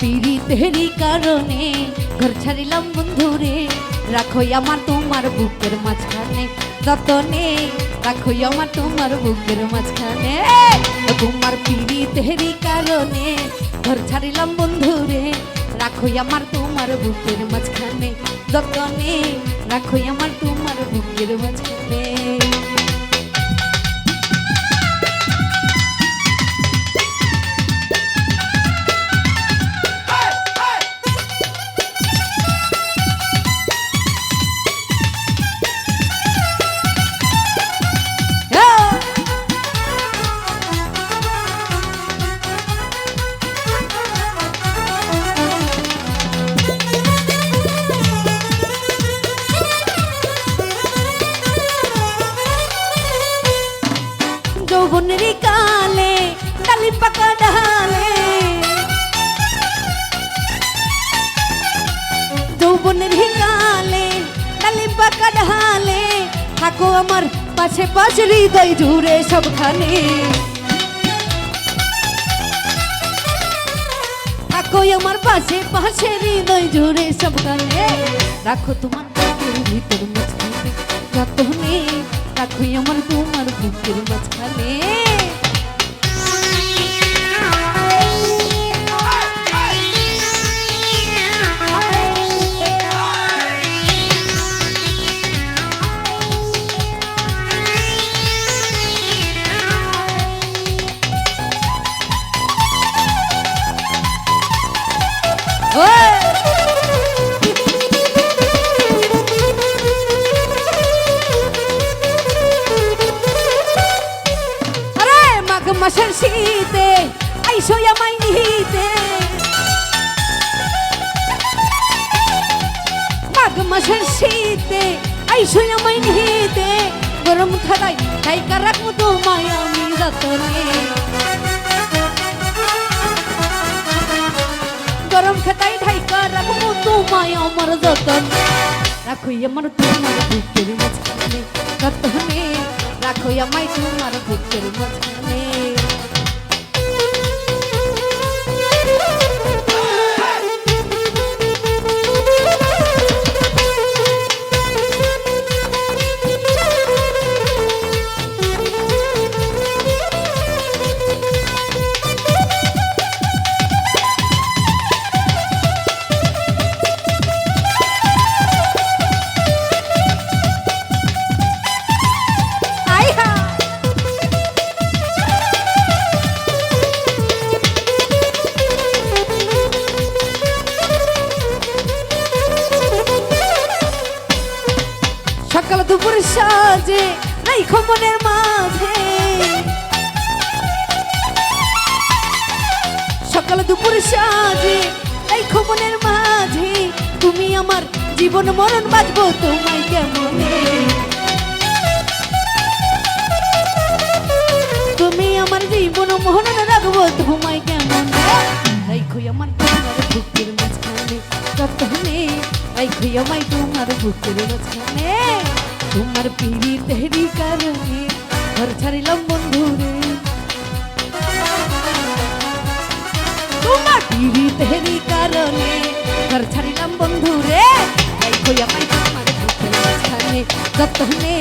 পিড়িতেরই কারণে, ঘর ছাড়িলাম বন্ধুরে, রাখো আমার তোমার বুকের মাঝখানে, যতনে রাখো আমার তোমার বুকের মাঝখানে। তোমার পিড়িতেরই কারণে, ঘর ছাড়িলাম বন্ধুরে, রাখো আমার তোমার বুকের মাঝখানে, যতনে রাখো আমার তোমার বুকের মাঝখানে। যৌবনের কালে, ডালি পাকা ডালে। যৌবনের কালে, ডালি পাকা ডালে। থাকো আমার পাশে পাশে, হৃদয় জুড়ে সবখানে। থাকো আমার পাশে পাশে, হৃদয় জুড়ে সবখানে। রাখো তোমার ভিতর মাঝখানে যতনে রাখো আমার তোমার বুকের মাঝখানে। শীতে আইসো আমায় নিহিতে গরম খাদাই তাই কারাক মতো মায়া আমি যতনে গরম খাতাই ঢাইকা রাখব তোমায় আমার যতন। রাখো আমার তোমার বুকের মাঝখানে, যতনে। রাখো আমায় তোমার বুকের মাঝখানে। সকাল দুপুর সাজে নাই খমনের মাঝে। সকাল দুপুর সাজে এই খমনের মাঝে। তুমি আমার জীবন মরণ বাঁচবো তোমায় কেমনে? তুমি আমার জীবন মরণ রাখব তোমায় কেমন? রাইখো আমার তোমার বুকের মাঝখানে যতনে রাইখো আমায় তোমার বুকের মাঝখানে তোমার পিড়ি তেহরি কারণে ঘর ছাড়িলাম বন্ধুরে। তোমার পিড়ি তেহরি কারণে ঘর ছাড়িলাম বন্ধুরে। রাইখো আমায় তোমার বুকের মাঝখানে যতনে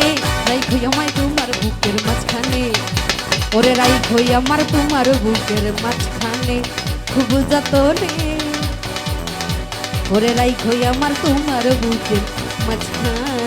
রাইখো আমায় তোমার বুকের মাঝখানে। ওরে রাইখো আমার তোমার বুকের মাঝখানে খুব যতনে ওরে রাইখো আমার তোমার বুকে মাঝখানে